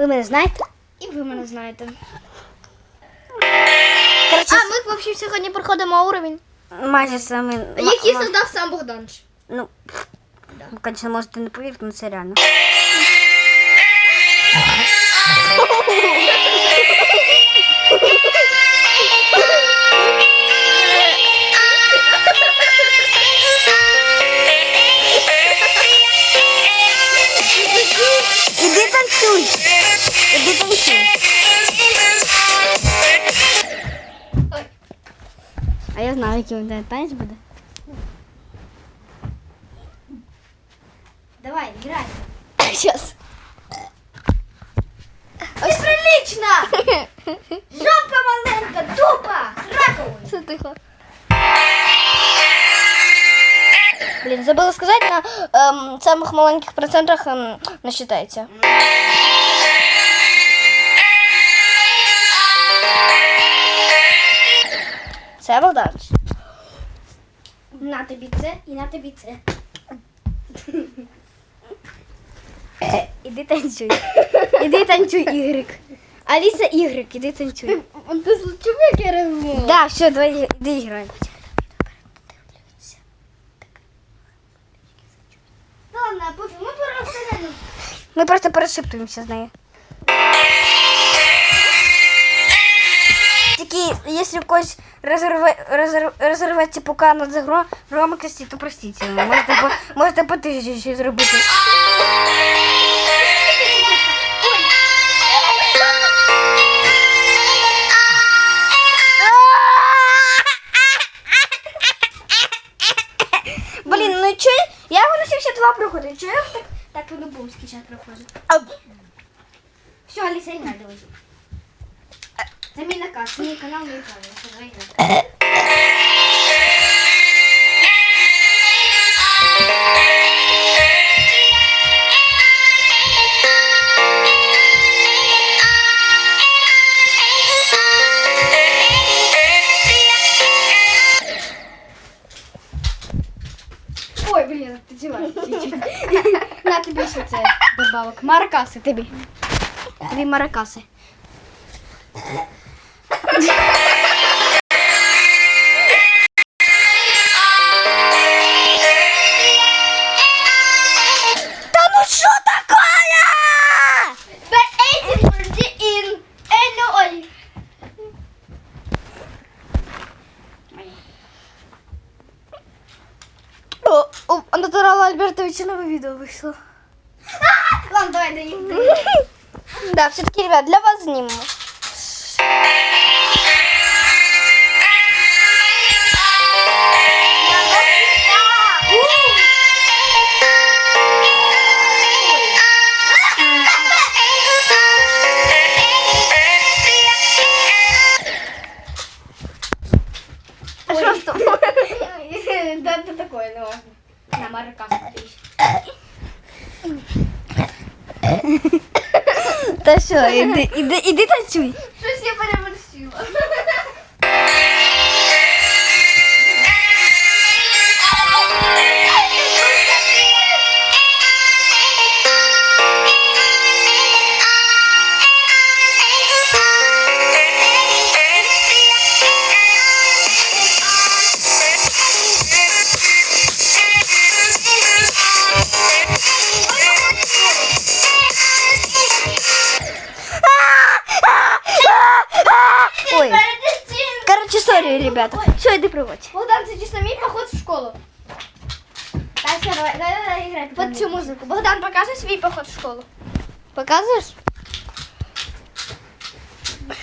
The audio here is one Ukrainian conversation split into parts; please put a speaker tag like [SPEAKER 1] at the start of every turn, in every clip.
[SPEAKER 1] Ви мене знаєте?
[SPEAKER 2] І ви мене знаєте.
[SPEAKER 1] Короче,
[SPEAKER 2] А ми взагалі сьогодні проходимо уровень.
[SPEAKER 1] майже саме.
[SPEAKER 2] Який
[SPEAKER 1] ма-
[SPEAKER 2] создав сам Богданч.
[SPEAKER 1] Ну, ну, конечно, можете не повірити, але це реально.
[SPEAKER 2] А я знаю, який у танець буде. Давай, играй. Сейчас. Ой, прилично! Жопа маленька, дупа! Раковый! Все тихо. Блін, забула сказати, на ем, самих маленьких процентах ем, не. Це Богданович. На тобі це і на тобі це.
[SPEAKER 1] Іди танцюй. Іди танцюй, Ігрик. Аліса Ігрик, іди танцюй.
[SPEAKER 2] Ти чув, як я розмовляю?
[SPEAKER 1] Да, все, давай, іди грай.
[SPEAKER 2] Ми
[SPEAKER 1] просто перешептуємося з нею. У когось розорве, розор, розорветься пока громкості, то простіть. Можете, по, можете по тисячі зробити. Блін, ну чо? Я воно 72 проходить. Чого я так, так по-любомськи зараз проходжу?
[SPEAKER 2] Все, Аліса, іграй, давай. Це мій наказ, мій канал, мій грай. Ой, ти чувак, чуть-чуть. На тобі ще це добавок. Маракаси тобі. Тобі маракаси.
[SPEAKER 1] Натурала Альбертовича нове відео вийшло.
[SPEAKER 2] Ладно, давай доїм.
[SPEAKER 1] Да, все-таки, ребят, для вас знімемо. А что тобою?
[SPEAKER 2] Да, это такое, ну ладно. На Марка
[SPEAKER 1] Та що, іди, іди, іди танцюй.
[SPEAKER 2] Щось я перевершила.
[SPEAKER 1] Ой, короче, сорі, ребята. Все, іди проводь.
[SPEAKER 2] Богдан, це чисто мій поход в школу. Так, все, давай, давай, давай, играй под цю музику. Богдан, покажи свій поход в школу.
[SPEAKER 1] Показуєш?
[SPEAKER 2] А,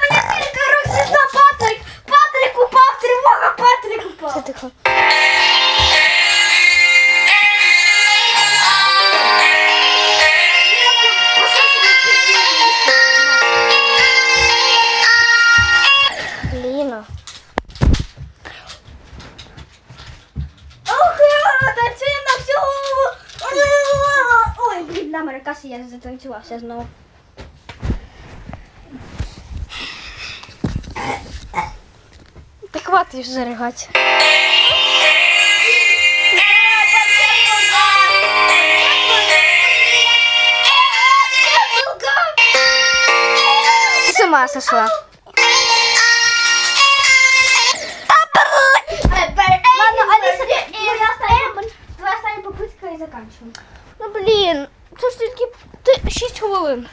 [SPEAKER 2] мені тільки рук звізда Патрик! Патрик упав, тривога, Патрик упав.
[SPEAKER 1] Все тихо.
[SPEAKER 2] На
[SPEAKER 1] маракасі я затанцювався знову. Так хватить вже ригати.
[SPEAKER 2] ума сошла. Boom.